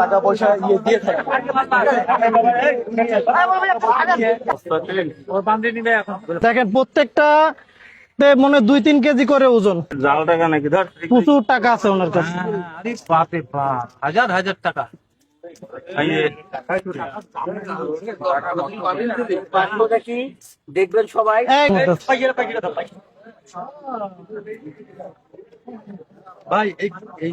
টাকা পয়সা ইয়ে দিয়ে দেখেন প্রত্যেকটা মনে দুই তিন কেজি করে ওজন। জাল টাকা নাকি? ধর প্রচুর টাকা আছে ওনার কাছে। বাপ হাজার হাজার টাকা। দেখবেন সবাই ভাই এই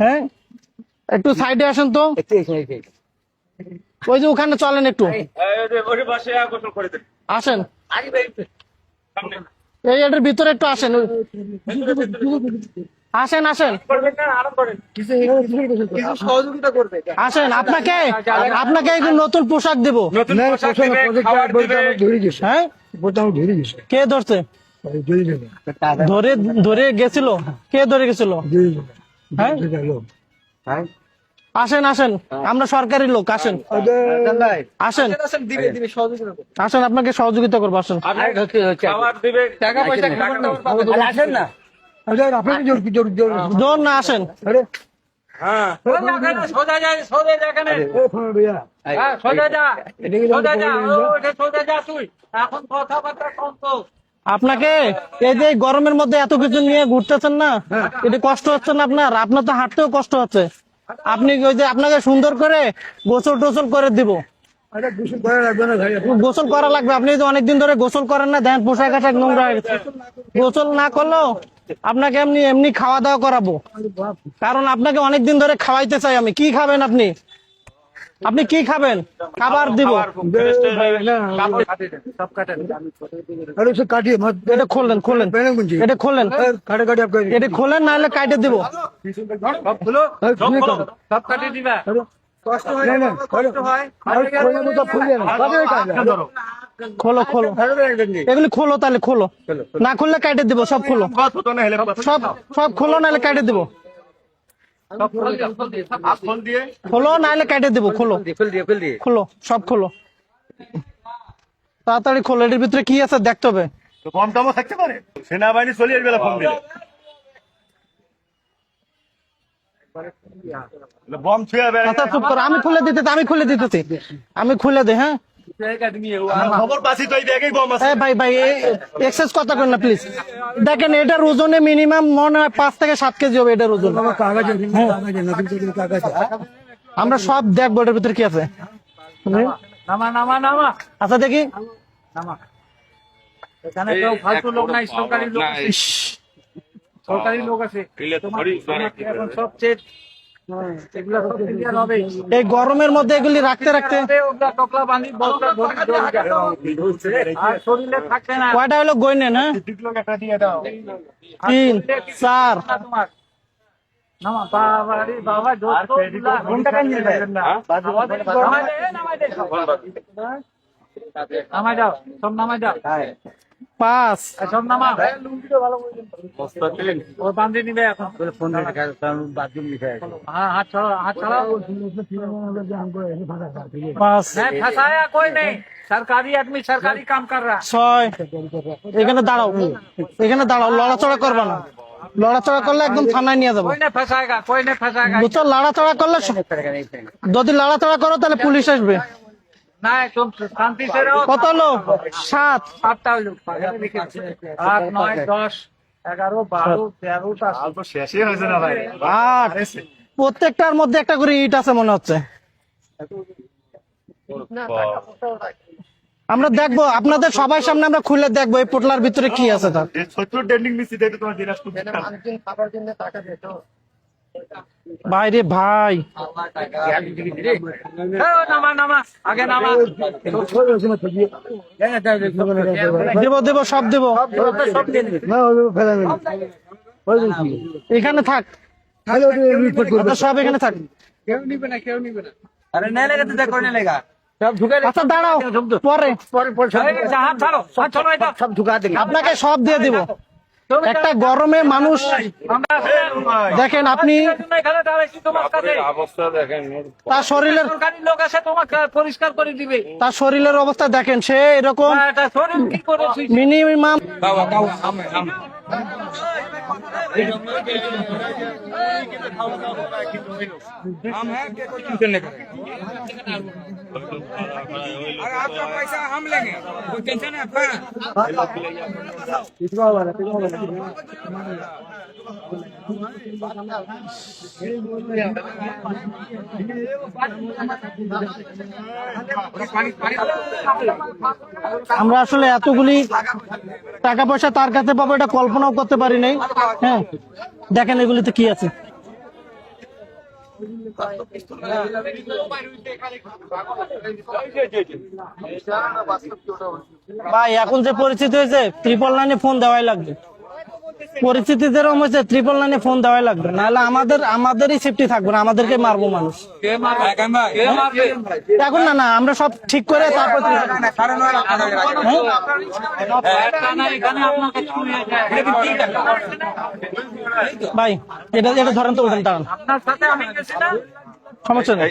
হ্যাঁ? একটু সাইডে আসেন তো। ওই যে ওখানে চলেন একটু। ওই পাশে গোসল করে দেন আসেন। এই এটার ভিতরে একটু আসেন। আসেন আসেন। আসেন আপনাকে আপনাকে একটু নতুন পোশাক দেব। হ্যাঁ? কে ধরছে? ধরে ধরে গেছিল? কে ধরে গেছিল? হ্যাঁ? হ্যাঁ? আসেন আসেন। আমরা সরকারি লোক আসেন। আসেন। আসেন দিবে দিবে সহযোগিতা করবে আসেন আপনাকে সহযোগিতা করব আসেন। না। জোর জোর জোর জোর না আসেন। হ্যাঁ। সোজা যা হ্যাঁ সোজা যা। এখন কথাবার্তা কম তো। আপনাকে এই যে গরমের মধ্যে এত কিছু নিয়ে ঘুরতেছেন না, এটা কষ্ট হচ্ছে না আপনার? আপনার তো হাঁটতেও কষ্ট হচ্ছে। আপনি ওই যে আপনাকে সুন্দর করে গোসল টোসল করে দিব। গোসল করা লাগবে। আপনি তো অনেকদিন ধরে গোসল করেন না, দেন পোশাক আশাক নোংরা হয়ে গেছে। গোসল না করলেও আপনাকে এমনি এমনি খাওয়া দাওয়া করাবো। কারণ আপনাকে অনেকদিন ধরে খাওয়াইতে চাই আমি। কি খাবেন আপনি? আপনি কি খাবেন? খাবার দিব। এটা খুললেন খুললেন এটা আপনি এটা খুলেন নাহলে কাটে দিব। সব খুলো খুলে কাটে। দিবা। এগুলি খোলো তাহলে খোলো। না খুললে কাটে দিব সব খোলো। সব সব খোলো নাহলে কাটে দিব। খোলো নাহলে কাটে দিব খোলো ফেল দিয়ে ফেল দিয়ে খোলো সব খোলো। তাড়াতাড়ি খোলো এটার ভিতরে কি আছে দেখতে হবে। কম দামও থাকতে পারে? সেনাবাহিনী চলে আসবে ফোন দিলে আচ্ছা চুপ করো আমি খুলে দিতেছি আমি খুলে দিতেছি। আমি খুলে দে হ্যাঁ? দেখেন এটার ওজনে মিনিমাম মনে হয় পাঁচ থেকে সাত কেজি হবে এটার ওজন। কাগজ আছে কাগজ আছে নতুন করে কাগজ। আছে আমরা সব দেখব এটার ভিতরে কি আছে। আচ্ছা দেখি। এখানে কেউ ফালতু লোক নাই সরকারি লোক আছে। সরকারি লোক আছে। তোমার- হবে। এই গরমের মধ্যে এগুলি রাখতে রাখতে কয়টা হলো গই নেন হ্যাঁ তিন। চার। নামা বাবা রে বাবা যত ঘণ্টা কান নিয়ে যাবেন না নামাই দে নামাই দে সব। নামাই দাও। সব নামাই দাও। এখানে। দাঁড়াও। এখানে দাঁড়াও লড়াচড়া করবা না। লড়াচড়া করলে একদম থানায় নিয়ে যাব। বুঝছ? লড়াচড়া করলে যদি লড়াচড়া করো তাহলে পুলিশ আসবে। কত হলো সাত। সাতটা হলো আট নয় দশ এগারো বারো তেরোটা শেষই হয়েছে না ভাই? আট। প্রত্যেকটার মধ্যে একটা করে ইট আছে মনে হচ্ছে। আমরা দেখব আপনাদের সবাই সামনে আমরা খুলে দেখব এই পোটলার ভিতরে কি আছে তার। ডেন্ডিং তোমার দিনাজপুর বাইরে ভাই। দেব দেব সব দেব। এখানে থাক। সব এখানে থাক। কেউ নিবে না কেউ নিবে না। আচ্ছা, আপনাকে সব দিয়ে দেবো। একটা গরমে মানুষ দেখেন আপনি তার শরীরের লোক আসে তোমাকে পরিষ্কার করে দিবে তার শরীরের অবস্থা দেখেন সে এরকম মিনিমাম अरे आपका पैसा हम लेंगे कोई टेंशन है आपका আমরা আসলে এতগুলি টাকা পয়সা তার কাছে পাবো এটা কল্পনাও করতে পারি নাই। হ্যাঁ দেখেন এগুলিতে কি আছে। ভাই, এখন যে পরিচিত হয়েছে ত্রিপল লাইনে ফোন দেওয়াই লাগবে। পরিস্থিতি যেরকম হয়েছে ট্রিপল নাইনে ফোন দেওয়াই লাগবে নাহলে আমাদের আমাদেরই সেফটি থাকবে না আমাদেরকে মারবো মানুষ এখন না না আমরা সব ঠিক করে তারপর ভাই এটা এটা ধরেন তো দাঁড়ান সমস্যা নেই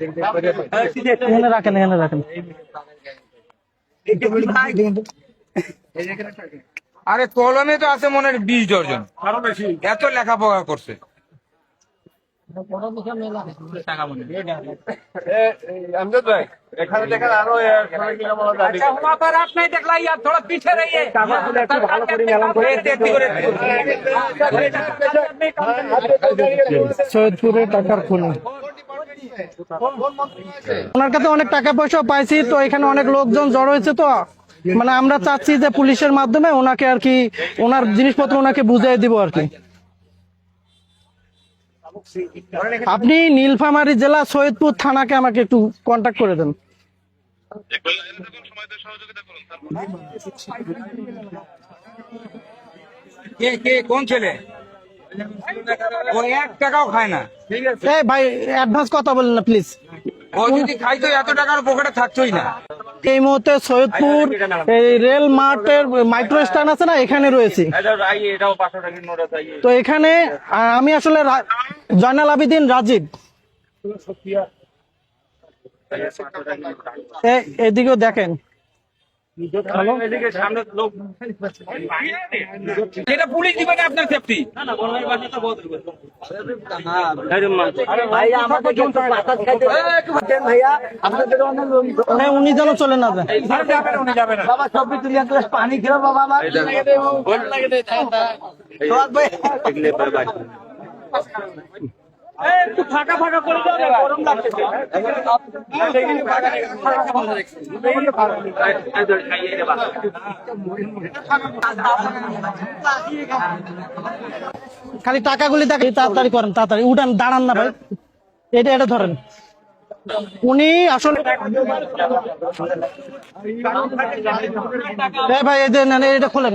এখানে রাখেন এখানে রাখেন। আরে কলমে তো আছে মনে হয় বিশ ডজন এত লেখাপড়া করছে। আচ্ছা, দেখলাই আচ্ছা, সৈয়দপুরে টাকার খুনি ওনার কাছে অনেক টাকা পয়সা পাইছি, তো এখানে অনেক লোকজন জড়ো হয়েছে তো। মানে আমরা চাচ্ছি যে পুলিশের মাধ্যমে ওনাকে আর কি, ওনার জিনিসপত্র ওনাকে বুঝিয়ে দিব আর কি। আপনি নীলফামারী জেলা সৈয়দপুর থানাকে আমাকে একটু কন্ট্যাক্ট করে দেন। কে কে, কোন ছেলে? ও এক টাকাও খায় না। এই ভাই অ্যাডভান্স কথা বলেন না প্লিজ ও যদি খাইতো এত টাকার পকেটে থাকতোই না। এই মুহূর্তে সৈয়দপুর এই রেল মার্টের মাইক্রো স্ট্যান্ড আছে না এখানে রয়েছি। তো এখানে আমি আসলে রা- জয়নাল আবিদিন রাজীব। এদিকেও দেখেন। এটা পুলিশ দিবে না আপনার সেফটি হ্যাঁ উনি যেন চলে না বাবা সব এক পানি খেলো বাবা আমার একটু ফাঁকা ফাঁকা করে গরম খালি টাকাগুলি দেখে তাড়াতাড়ি করেন, তাড়াতাড়ি। উঠান, দাঁড়ান না ভাই। এটা এটা ধরেন। উনি আসলে ভাই যে এটা খোলেন।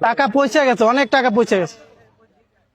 টাকা পৌঁছে গেছে অনেক টাকা পৌঁছে গেছে।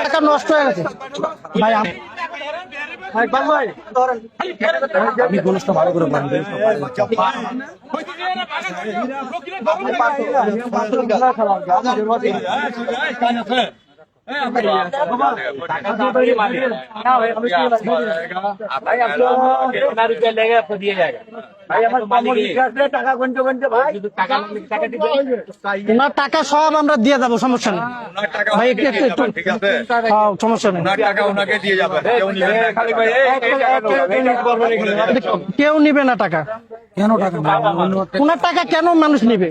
টাকা নষ্ট হয়ে গেছে ভাই আম- গোলসটা ভালো করে পান ভাই আপনি সোনা রুপিয়া লেগে আপনি দিয়ে যায় ভাই আমার মালিক আছে টাকা গুনতে গুনতে ভাই টাকা টাকা দিবে ওনার টাকা সব আমরা দিয়ে যাব সমস্যা নেই ভাই একটু হ্যাঁ, সমস্যা নেই ওনার টাকা ওনাকে দিয়ে যাবে কেউ নিবে না। খালি ভাই এই এই টাকা কেউ নিবে না টাকা কেন টাকা ওনার টাকা কেন মানুষ নিবে?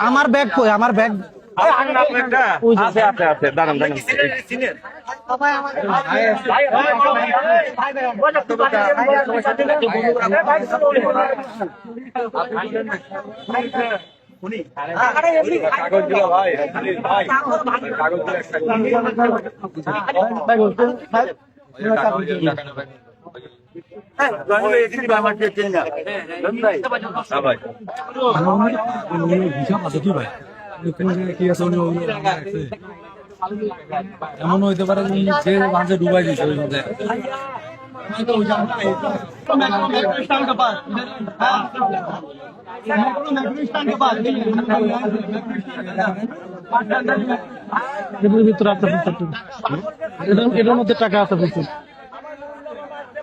আমার ব্যাগ কই? আমার ব্যাগ আছে আছে আছে দাঁড়ান দাঁড়ান ভাই এমন হইতে পারে উনি মাঝে ডুবাই দিয়েছে ওই মাঝে এটার ভিতরে আছে এটার মধ্যে টাকা আছে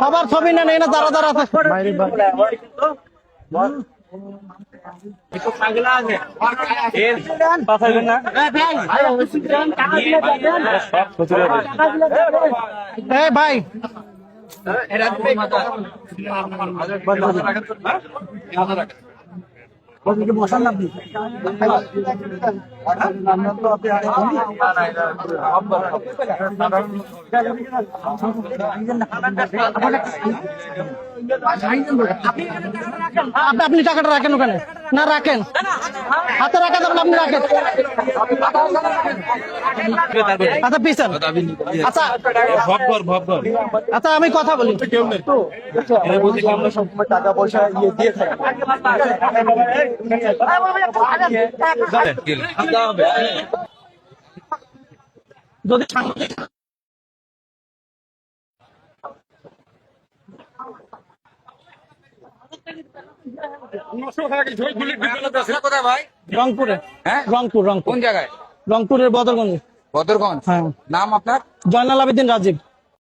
সবার ছবি নেন এনে দাঁড়া দাঁড়া আছে বাইরে বাইরে। এই বসান আপনি আপনি টাকাটা রাখেন ওখানে। না রাখেন। হাতে রাখা যাবেন আপনি রাখেন। আচ্ছা পিছন। আচ্ছা। আচ্ছা আমি কথা বলি। টাকা পয়সা ইয়ে দিয়ে যদি ভাই রংপুরে। হ্যাঁ। রংপুর রংপুর। কোন জায়গায়? রংপুরের বদরগঞ্জ। বদরগঞ্জ। হ্যাঁ। নাম আপনার? জয়নাল আবেদিন রাজীব।